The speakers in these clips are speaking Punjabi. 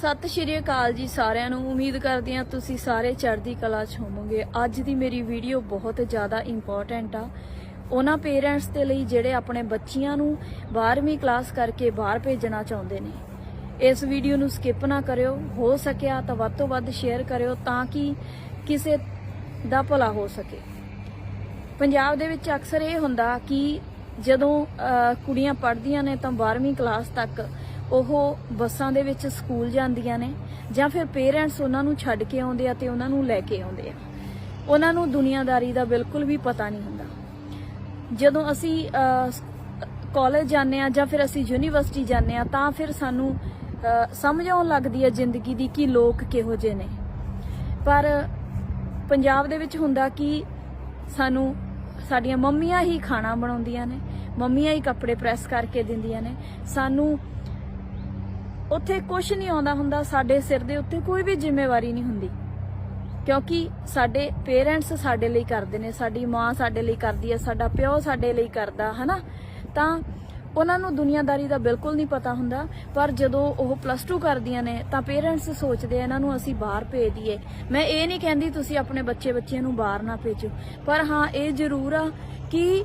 ਸਤਿ ਸ਼੍ਰੀ ਅਕਾਲ ਜੀ ਸਾਰਿਆਂ ਨੂੰ। ਉਮੀਦ ਕਰਦੀ ਹਾਂ ਤੁਸੀਂ ਸਾਰੇ ਚੜ੍ਹਦੀ ਕਲਾ 'ਚ ਹੋਵੋਗੇ। ਅੱਜ ਦੀ ਮੇਰੀ ਵੀਡੀਓ ਬਹੁਤ ਜ਼ਿਆਦਾ ਇੰਪੋਰਟੈਂਟ ਆ। ਉਹਨਾਂ ਪੇਰੈਂਟਸ ਦੇ ਲਈ ਜਿਹੜੇ ਆਪਣੇ ਬੱਚਿਆਂ ਨੂੰ 12ਵੀਂ ਕਲਾਸ ਕਰਕੇ ਬਾਹਰ ਭੇਜਣਾ ਚਾਹੁੰਦੇ ਨੇ। ਇਸ ਵੀਡੀਓ ਨੂੰ ਸਕਿਪ ਨਾ ਕਰਿਓ। ਹੋ ਸਕਿਆ ਤਾਂ ਵੱਧ ਤੋਂ ਵੱਧ ਸ਼ੇਅਰ ਕਰਿਓ ਤਾਂ ਕਿ ਕਿਸੇ ਦਾ ਭਲਾ ਹੋ ਸਕੇ। ਪੰਜਾਬ ਦੇ ਵਿੱਚ ਅਕਸਰ ਇਹ ਹੁੰਦਾ ਕਿ ਜਦੋਂ ਕੁੜੀਆਂ ਪੜ੍ਹਦੀਆਂ ਨੇ ਤਾਂ 12ਵੀਂ ਕਲਾਸ ਤੱਕ ਉਹ ਬੱਸਾਂ ਦੇ ਵਿੱਚ ਸਕੂਲ ਜਾਂਦੀਆਂ ਨੇ ਜਾਂ ਫਿਰ ਪੇਰੈਂਟਸ ਉਹਨਾਂ ਨੂੰ ਛੱਡ ਕੇ ਆਉਂਦੇ ਆ ਤੇ ਉਹਨਾਂ ਨੂੰ ਲੈ ਕੇ ਆਉਂਦੇ ਆ। ਉਹਨਾਂ ਨੂੰ ਦੁਨੀਆਦਾਰੀ ਦਾ ਬਿਲਕੁਲ ਵੀ ਪਤਾ ਨਹੀਂ ਹੁੰਦਾ। ਜਦੋਂ ਅਸੀਂ ਕਾਲਜ ਜਾਂਦੇ ਆ ਜਾਂ ਫਿਰ ਅਸੀਂ ਯੂਨੀਵਰਸਿਟੀ ਜਾਂਦੇ ਆ ਤਾਂ ਫਿਰ ਸਾਨੂੰ ਸਮਝ ਆਉਣ ਲੱਗਦੀ ਹੈ ਜ਼ਿੰਦਗੀ ਦੀ ਕਿ ਲੋਕ ਕਿਹੋ ਜਿਹੇ ਨੇ। ਪਰ ਪੰਜਾਬ ਦੇ ਵਿੱਚ ਹੁੰਦਾ ਕਿ ਸਾਨੂੰ ਸਾਡੀਆਂ ਮੰਮੀਆਂ ਹੀ ਖਾਣਾ ਬਣਾਉਂਦੀਆਂ ਨੇ, ਮੰਮੀਆਂ ਹੀ ਕੱਪੜੇ ਪ੍ਰੈਸ ਕਰਕੇ ਦਿੰਦੀਆਂ ਨੇ। ਸਾਨੂੰ ਉੱਥੇ ਕੁਝ ਨਹੀਂ ਆਉਂਦਾ ਹੁੰਦਾ, ਸਾਡੇ ਸਿਰ ਦੇ ਉੱਤੇ ਕੋਈ ਵੀ ਜ਼ਿੰਮੇਵਾਰੀ ਨਹੀਂ ਹੁੰਦੀ। ਕਿਉਂਕਿ ਸਾਡੇ ਪੇਰੈਂਟਸ ਸਾਡੇ ਲਈ ਕਰਦੇ ਨੇ, ਸਾਡੀ ਮਾਂ ਸਾਡੇ ਲਈ ਕਰਦੀ ਹੈ, ਸਾਡਾ ਪਿਓ ਸਾਡੇ ਲਈ ਕਰਦਾ, ਹਨਾ? ਤਾਂ ਉਹਨਾਂ ਨੂੰ ਦੁਨੀਆਦਾਰੀ ਦਾ ਬਿਲਕੁਲ ਨਹੀਂ ਪਤਾ ਹੁੰਦਾ, ਪਰ ਜਦੋਂ ਉਹ ਪਲੱਸ 2 ਕਰਦੀਆਂ ਨੇ, ਤਾਂ ਪੇਰੈਂਟਸ ਸੋਚਦੇ ਆ, ਇਹਨਾਂ ਨੂੰ ਅਸੀਂ ਬਾਹਰ ਭੇਜ ਦਈਏ। ਮੈਂ ਇਹ ਨਹੀਂ ਕਹਿੰਦੀ ਤੁਸੀਂ ਆਪਣੇ ਬੱਚੇ ਬੱਚਿਆਂ ਨੂੰ ਬਾਹਰ ਨਾ ਭੇਜੋ, ਪਰ ਹਾਂ, ਇਹ ਜ਼ਰੂਰ ਆ ਕਿ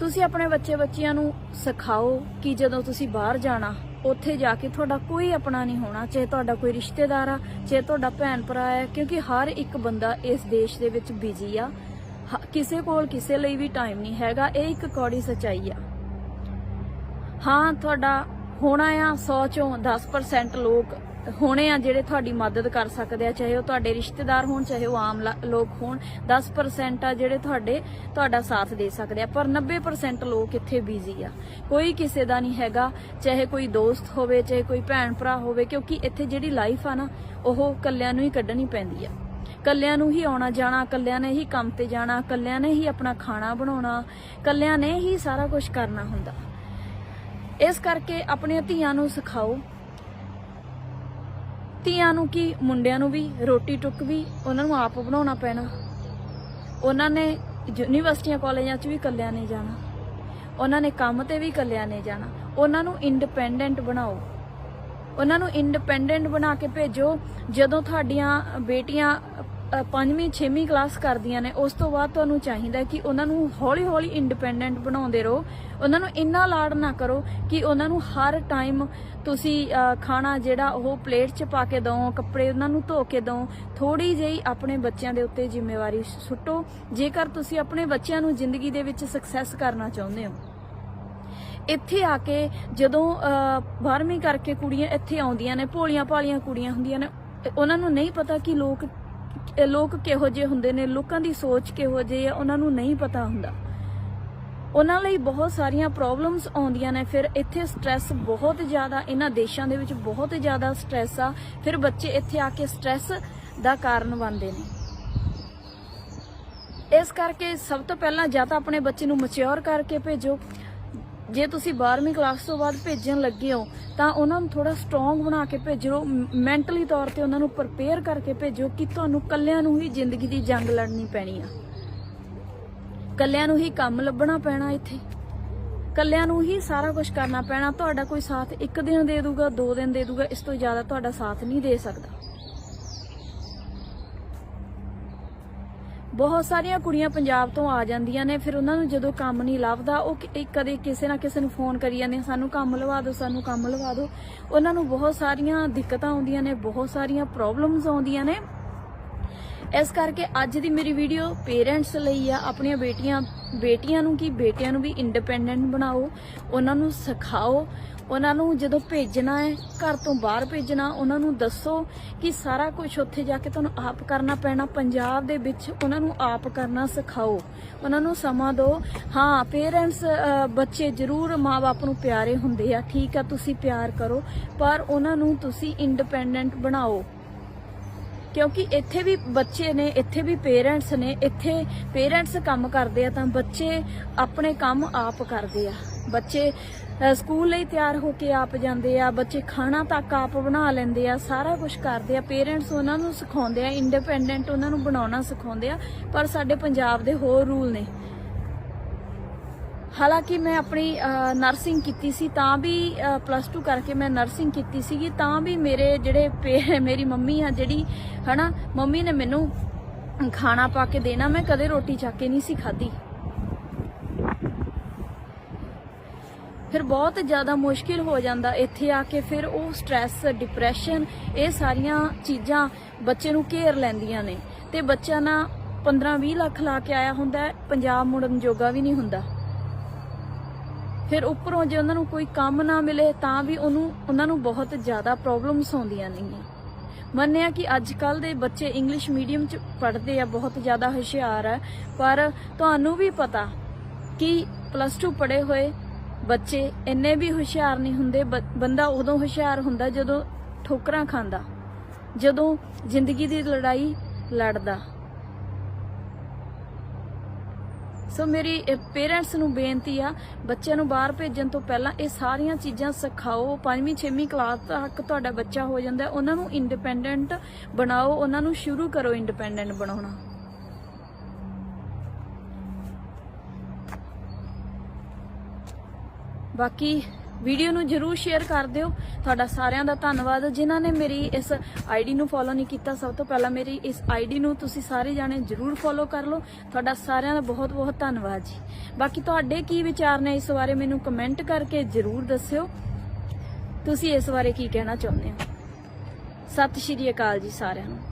ਤੁਸੀਂ ਆਪਣੇ ਬੱਚੇ ਬੱਚਿਆਂ ਨੂੰ ਸਿਖਾਓ ਕਿ ਜਦੋਂ ਤੁਸੀਂ ਬਾਹਰ ਜਾਣਾ ਉੱਥੇ ਜਾ ਕੇ ਤੁਹਾਡਾ ਕੋਈ ਆਪਣਾ ਨਹੀਂ ਹੋਣਾ, ਚਾਹੇ ਤੁਹਾਡਾ ਕੋਈ ਰਿਸ਼ਤੇਦਾਰ ਆ, ਚਾਹੇ ਤੁਹਾਡਾ ਭੈਣ ਭਰਾ ਹੈ ਕਿਉਂਕਿ ਹਰ ਇੱਕ ਬੰਦਾ ਇਸ ਦੇਸ਼ ਦੇ ਵਿੱਚ ਬਿਜ਼ੀ ਆ। ਕਿਸੇ ਕੋਲ ਕਿਸੇ ਲਈ ਵੀ ਟਾਈਮ ਨਹੀਂ ਹੈਗਾ, ਇਹ ਇੱਕ ਕੌੜੀ ਸਚਾਈ ਆ। ਹਾਂ, ਤੁਹਾਡਾ ਹੋਣਾ ਆ 100 ਚੋਂ 10% ਲੋਕ ਹੋਣੇ ਆ ਜਿਹੜੇ ਤੁਹਾਡੀ ਮਦਦ ਕਰ ਸਕਦੇ ਆ, ਚਾਹੇ ਉਹ ਤੁਹਾਡੇ ਰਿਸ਼ਤੇਦਾਰ ਹੋਣ, ਚਾਹੇ ਉਹ ਆਮ ਲੋਕ ਹੋਣ 10% ਆ ਜਿਹੜੇ ਤੁਹਾਡੇ, ਤੁਹਾਡਾ ਸਾਥ ਦੇ ਸਕਦੇ ਆ, ਪਰ 90% ਲੋਕ ਇੱਥੇ ਬਿਜ਼ੀ ਆ। ਕੋਈ ਕਿਸੇ ਦਾ ਨਹੀਂ ਹੈਗਾ, ਚਾਹੇ ਕੋਈ ਦੋਸਤ ਹੋਵੇ, ਚਾਹੇ ਕੋਈ ਭੈਣ ਭਰਾ ਹੋਵੇ, ਕਿਉਂਕਿ ਇੱਥੇ ਜਿਹੜੀ ਲਾਈਫ ਆ ਨਾ, ਉਹ ਕੱਲਿਆਂ ਨੂੰ ਹੀ ਕੱਢਣੀ ਪੈਂਦੀ ਆ। ਕੱਲਿਆਂ ਨੂੰ ਹੀ ਆਉਣਾ ਜਾਣਾ ਕੱਲਿਆਂ ਨੇ ਹੀ ਕੰਮ ਤੇ ਜਾਣਾ ਕੱਲਿਆਂ ਨੇ ਹੀ ਆਪਣਾ ਖਾਣਾ ਬਣਾਉਣਾ ਕੱਲਿਆਂ ਨੇ ਹੀ ਸਾਰਾ ਕੁਝ ਕਰਨਾ ਹੁੰਦਾ। ਇਸ ਕਰਕੇ ਆਪਣੀਆਂ ਧੀਆਂ ਨੂੰ ਸਿਖਾਓ ਧੀਆਂ ਨੂੰ ਕੀ, ਮੁੰਡਿਆਂ ਨੂੰ ਵੀ, ਰੋਟੀ ਟੁੱਕ ਵੀ, ਉਹਨਾਂ ਨੂੰ ਆਪ ਬਣਾਉਣਾ ਪੈਣਾ। ਉਹਨਾਂ ਨੇ ਯੂਨੀਵਰਸਿਟੀਆਂ, ਕਾਲਜਾਂ 'ਚ ਵੀ ਕੱਲਿਆਂ ਨੇ ਜਾਣਾ। ਉਹਨਾਂ ਨੇ ਕੰਮ ਤੇ ਵੀ ਕੱਲਿਆਂ ਨੇ ਜਾਣਾ। ਉਹਨਾਂ ਨੂੰ ਇੰਡੀਪੈਂਡੈਂਟ ਬਣਾਓ। ਉਹਨਾਂ ਨੂੰ ਇੰਡੀਪੈਂਡੈਂਟ ਬਣਾ ਕੇ ਭੇਜੋ। ਜਦੋਂ ਤੁਹਾਡੀਆਂ ਬੇਟੀਆਂ ਪੰਜਵੀਂ, ਛੇਵੀਂ ਕਲਾਸ ਕਰਦੀਆਂ ਨੇ, ਉਸ ਤੋਂ ਬਾਅਦ ਤੁਹਾਨੂੰ ਚਾਹੀਦਾ ਕਿ ਉਹਨਾਂ ਨੂੰ ਹੌਲੀ-ਹੌਲੀ ਇੰਡੀਪੈਂਡੈਂਟ ਬਣਾਉਂਦੇ ਰਹੋ। ਉਹਨਾਂ ਨੂੰ ਇੰਨਾ ਲਾਡ ਨਾ ਕਰੋ ਕਿ ਉਹਨਾਂ ਨੂੰ ਹਰ ਟਾਈਮ ਤੁਸੀਂ ਖਾਣਾ ਜਿਹੜਾ ਉਹ ਪਲੇਟ 'ਚ ਪਾ ਕੇ ਦਿਓ, ਕੱਪੜੇ ਉਹਨਾਂ ਨੂੰ ਧੋ ਕੇ ਦਿਓ ਥੋੜੀ ਜਿਹੀ ਆਪਣੇ ਬੱਚਿਆਂ ਦੇ ਉੱਤੇ ਜ਼ਿੰਮੇਵਾਰੀ ਸੁੱਟੋ। ਜੇਕਰ ਤੁਸੀਂ ਆਪਣੇ ਬੱਚਿਆਂ ਨੂੰ ਜ਼ਿੰਦਗੀ ਦੇ ਵਿੱਚ ਸਕਸੈਸ ਕਰਨਾ ਚਾਹੁੰਦੇ ਹੋ। ਇੱਥੇ ਆ ਕੇ ਜਦੋਂ 12ਵੀਂ ਕਰਕੇ ਕੁੜੀਆਂ ਇੱਥੇ ਆਉਂਦੀਆਂ ਨੇ ਭੋਲੀਆਂ ਭਾਲੀਆਂ ਕੁੜੀਆਂ ਹੁੰਦੀਆਂ ਨੇ ਉਹਨਾਂ ਨੂੰ ਨਹੀਂ ਪਤਾ ਕਿ ਲੋਕ ਲੋਕ ਕਿਹੋ ਜਿਹੇ ਹੁੰਦੇ ਨੇ, ਲੋਕਾਂ ਦੀ ਸੋਚ ਕਿਹੋ ਜਿਹੀ ਆ ਉਹਨਾਂ ਨੂੰ ਨਹੀਂ ਪਤਾ ਹੁੰਦਾ। ਉਹਨਾਂ ਲਈ ਬਹੁਤ ਸਾਰੀਆਂ ਪ੍ਰੋਬਲਮਸ ਆਉਂਦੀਆਂ ਨੇ, ਫਿਰ ਇੱਥੇ ਸਟ੍ਰੈਸ ਬਹੁਤ ਜ਼ਿਆਦਾ, ਇਹਨਾਂ ਦੇਸ਼ਾਂ ਦੇ ਵਿੱਚ ਬਹੁਤ ਜ਼ਿਆਦਾ ਸਟ੍ਰੈਸ ਆ, ਫਿਰ ਬੱਚੇ ਇੱਥੇ ਆ ਕੇ ਸਟ੍ਰੈਸ ਦਾ ਕਾਰਨ ਬਣਦੇ ਨੇ। ਇਸ ਕਰਕੇ ਸਭ ਤੋਂ ਪਹਿਲਾਂ ਜਾਂ ਤਾਂ ਆਪਣੇ ਬੱਚੇ ਨੂੰ ਮੈਚੁਰ ਕਰਕੇ ਭੇਜੋ ਜੇ ਤੁਸੀਂ 12ਵੀਂ ਕਲਾਸ ਤੋਂ ਬਾਅਦ ਭੇਜਣ ਲੱਗੇ ਹੋ, ਤਾਂ ਉਹਨਾਂ ਨੂੰ ਥੋੜਾ ਸਟਰੋਂਗ ਬਣਾ ਕੇ ਭੇਜੋ ਮੈਂਟਲੀ ਤੌਰ ਤੇ ਉਹਨਾਂ ਨੂੰ ਪ੍ਰਪੇਅਰ ਕਰਕੇ ਭੇਜੋ ਕਿ ਤੁਹਾਨੂੰ ਕੱਲਿਆਂ ਨੂੰ ਹੀ ਜ਼ਿੰਦਗੀ ਦੀ ਜੰਗ ਲੜਨੀ ਪੈਣੀ ਆ। ਕੱਲਿਆਂ ਨੂੰ ਹੀ ਕੰਮ ਲੱਭਣਾ ਪੈਣਾ ਇੱਥੇ। ਕੱਲਿਆਂ ਨੂੰ ਹੀ ਸਾਰਾ ਕੁਝ ਕਰਨਾ ਪੈਣਾ। ਤੁਹਾਡਾ ਕੋਈ ਸਾਥ ਇੱਕ ਦਿਨ ਦੇ ਦੂਗਾ, ਦੋ ਦਿਨ ਦੇ ਦੂਗਾ, ਇਸ ਤੋਂ ਜ਼ਿਆਦਾ ਤੁਹਾਡਾ ਸਾਥ ਨਹੀਂ ਦੇ ਸਕਦਾ। ਬਹੁਤ ਸਾਰੀਆਂ ਕੁੜੀਆਂ ਪੰਜਾਬ ਤੋਂ ਆ ਜਾਂਦੀਆਂ ਨੇ, ਫਿਰ ਉਹਨਾਂ ਨੂੰ ਜਦੋਂ ਕੰਮ ਨਹੀਂ ਲੱਭਦਾ, ਉਹ ਕਦੇ ਕਿਸੇ ਨਾ ਕਿਸੇ ਨੂੰ ਫੋਨ ਕਰੀ ਜਾਂਦੇ ਸਾਨੂੰ ਕੰਮ ਲਵਾ ਦਿਓ, ਸਾਨੂੰ ਕੰਮ ਲਵਾ ਦਿਓ। ਉਹਨਾਂ ਨੂੰ ਬਹੁਤ ਸਾਰੀਆਂ ਦਿੱਕਤਾਂ ਆਉਂਦੀਆਂ ਨੇ, ਬਹੁਤ ਸਾਰੀਆਂ ਪ੍ਰੋਬਲਮਸ ਆਉਂਦੀਆਂ ਨੇ। ਇਸ ਕਰਕੇ ਅੱਜ ਦੀ ਮੇਰੀ ਵੀਡੀਓ ਪੇਰੈਂਟਸ ਲਈ ਆ, ਆਪਣੀਆਂ ਬੇਟੀਆਂ ਬੇਟੀਆਂ ਨੂੰ ਕੀ, ਬੇਟਿਆਂ ਨੂੰ ਵੀ ਇੰਡੀਪੈਂਡੈਂਟ ਬਣਾਓ, ਉਹਨਾਂ ਨੂੰ ਸਿਖਾਓ, ਉਹਨਾਂ ਨੂੰ ਜਦੋਂ ਭੇਜਣਾ ਹੈ, ਘਰ ਤੋਂ ਬਾਹਰ ਭੇਜਣਾ, ਉਹਨਾਂ ਨੂੰ ਦੱਸੋ ਕਿ ਸਾਰਾ ਕੁਝ ਉੱਥੇ ਜਾ ਕੇ ਤੁਹਾਨੂੰ ਆਪ ਕਰਨਾ ਪੈਣਾ, ਪੰਜਾਬ ਦੇ ਵਿੱਚ ਉਹਨਾਂ ਨੂੰ ਆਪ ਕਰਨਾ ਸਿਖਾਓ, ਉਹਨਾਂ ਨੂੰ ਸਮਾਂ ਦਿਓ। ਹਾਂ ਪੇਰੈਂਟਸ ਬੱਚੇ ਜ਼ਰੂਰ ਮਾਪੇ ਨੂੰ ਪਿਆਰੇ ਹੁੰਦੇ ਆ, ਠੀਕ ਆ, ਤੁਸੀਂ ਪਿਆਰ ਕਰੋ, ਪਰ ਉਹਨਾਂ ਨੂੰ ਤੁਸੀਂ ਇੰਡੀਪੈਂਡੈਂਟ ਬਣਾਓ। ਕਿਉਂਕਿ ਇੱਥੇ ਵੀ ਬੱਚੇ ਨੇ, ਇੱਥੇ ਵੀ ਪੇਰੈਂਟਸ ਨੇ, ਇੱਥੇ ਪੇਰੈਂਟਸ ਕੰਮ ਕਰਦੇ ਆ ਤਾਂ ਬੱਚੇ ਆਪਣੇ ਕੰਮ ਆਪ ਕਰਦੇ ਆ। ਬੱਚੇ ਸਕੂਲ ਲਈ ਤਿਆਰ ਹੋ ਕੇ ਆਪ ਜਾਂਦੇ ਆ, ਬੱਚੇ ਖਾਣਾ ਤੱਕ ਆਪ ਬਣਾ ਲੈਂਦੇ ਆ, ਸਾਰਾ ਕੁਝ ਕਰਦੇ ਆ। ਪੇਰੈਂਟਸ ਉਹਨਾਂ ਨੂੰ ਸਿਖਾਉਂਦੇ ਆ ਇੰਡੀਪੈਂਡੈਂਟ ਉਹਨਾਂ ਨੂੰ ਬਣਾਉਣਾ ਸਿਖਾਉਂਦੇ ਆ, ਪਰ ਸਾਡੇ ਪੰਜਾਬ ਦੇ ਹੋਰ ਰੂਲ ਨੇ। ਹਾਲਾਂਕਿ ਮੈਂ ਆਪਣੀ ਨਰਸਿੰਗ ਕੀਤੀ ਸੀ, ਤਾਂ ਵੀ ਪਲੱਸ 2 ਕਰਕੇ ਮੈਂ ਨਰਸਿੰਗ ਕੀਤੀ ਸੀਗੀ, ਤਾਂ ਵੀ ਮੇਰੇ ਜਿਹੜੇ ਪੇ- ਮੇਰੀ ਮੰਮੀ ਆ ਜਿਹੜੀ, ਹਨਾ, ਮੰਮੀ ਨੇ ਮੈਨੂੰ ਖਾਣਾ ਪਾ ਕੇ ਦੇਣਾ, ਮੈਂ ਕਦੇ ਰੋਟੀ ਚੱਕ ਕੇ ਨਹੀਂ ਸੀ ਖਾਧੀ। ਫਿਰ ਬਹੁਤ ਜ਼ਿਆਦਾ ਮੁਸ਼ਕਿਲ ਹੋ ਜਾਂਦਾ, ਇੱਥੇ ਆ ਕੇ ਫਿਰ ਉਹ ਸਟ੍ਰੈਸ ਡਿਪਰੈਸ਼ਨ ਇਹ ਸਾਰੀਆਂ ਚੀਜ਼ਾਂ ਬੱਚੇ ਨੂੰ ਘੇਰ ਲੈਂਦੀਆਂ ਨੇ। ਤੇ ਬੱਚਾ ਨਾ 15-20 ਲੱਖ ਲਾ ਕੇ ਆਇਆ ਹੁੰਦਾ, ਪੰਜਾਬ ਮੁੜਨ ਜੋਗਾ ਵੀ ਨਹੀਂ ਹੁੰਦਾ। ਫਿਰ ਉੱਪਰੋਂ ਜੇ ਉਹਨਾਂ ਨੂੰ ਕੋਈ ਕੰਮ ਨਾ ਮਿਲੇ ਤਾਂ ਵੀ ਉਹਨੂੰ, ਉਹਨਾਂ ਨੂੰ ਬਹੁਤ ਜ਼ਿਆਦਾ ਪ੍ਰੋਬਲਮਸ ਆਉਂਦੀਆਂ ਨੇਗੀਆਂ। ਮੰਨਿਆ ਕਿ ਅੱਜ ਕੱਲ ਦੇ ਬੱਚੇ ਇੰਗਲਿਸ਼ ਮੀਡੀਅਮ ਚ ਪੜ੍ਹਦੇ ਆ, ਬਹੁਤ ਜ਼ਿਆਦਾ ਹੁਸ਼ਿਆਰ ਆ, ਪਰ ਤੁਹਾਨੂੰ ਵੀ ਪਤਾ ਕਿ ਪਲੱਸ 2 ਪੜ੍ਹੇ ਹੋਏ ਬੱਚੇ ਇੰਨੇ ਵੀ ਹੁਸ਼ਿਆਰ ਨਹੀਂ ਹੁੰਦੇ, ਬ- ਬੰਦਾ ਉਦੋਂ ਹੁਸ਼ਿਆਰ ਹੁੰਦਾ ਜਦੋਂ ਠੋਕਰਾਂ ਖਾਂਦਾ, ਜਦੋਂ ਜ਼ਿੰਦਗੀ ਦੀ ਲੜਾਈ ਲੜਦਾ। ਸੋ ਮੇਰੀ ਪੇਰੈਂਟਸ ਨੂੰ ਬੇਨਤੀ ਆ, ਬੱਚਿਆਂ ਨੂੰ ਬਾਹਰ ਭੇਜਣ ਤੋਂ ਪਹਿਲਾਂ ਇਹ ਸਾਰੀਆਂ ਚੀਜ਼ਾਂ ਸਿਖਾਓ 5ਵੀਂ 6ਵੀਂ ਕਲਾਸ ਤੱਕ ਤੁਹਾਡਾ ਬੱਚਾ ਹੋ ਜਾਂਦਾ, ਉਹਨਾਂ ਨੂੰ ਇੰਡੀਪੈਂਡੈਂਟ ਬਣਾਓ, ਉਹਨਾਂ ਨੂੰ ਸ਼ੁਰੂ ਕਰੋ ਇੰਡੀਪੈਂਡੈਂਟ ਬਣਾਉਣਾ। ਬਾਕੀ ਵੀਡੀਓ ਨੂੰ ਜਰੂਰ ਸ਼ੇਅਰ ਕਰ ਦਿਓ। ਤੁਹਾਡਾ ਸਾਰਿਆਂ ਦਾ ਧੰਨਵਾਦ। ਜਿਨ੍ਹਾਂ ਨੇ ਮੇਰੀ ਇਸ ਆਈਡੀ ਨੂੰ ਫੋਲੋ ਨਹੀਂ ਕੀਤਾ, ਸਭ ਤੋਂ ਪਹਿਲਾਂ ਮੇਰੀ ਇਸ ਆਈਡੀ ਨੂੰ ਤੁਸੀਂ ਸਾਰੇ ਜਾਣੇ ਜਰੂਰ ਫੋਲੋ ਕਰ ਲਓ। ਤੁਹਾਡਾ ਸਾਰਿਆਂ ਦਾ ਬਹੁਤ ਬਹੁਤ ਧੰਨਵਾਦ ਜੀ। ਬਾਕੀ ਤੁਹਾਡੇ ਕੀ ਵਿਚਾਰ ਨੇ ਇਸ ਬਾਰੇ ਮੈਨੂੰ ਕਮੈਂਟ ਕਰਕੇ ਜਰੂਰ ਦੱਸਿਓ। ਤੁਸੀਂ ਇਸ ਬਾਰੇ ਕੀ ਕਹਿਣਾ ਚਾਹੁੰਦੇ ਹੋ? ਸਤਿ ਸ਼੍ਰੀ ਅਕਾਲ ਜੀ ਸਾਰਿਆਂ ਨੂੰ।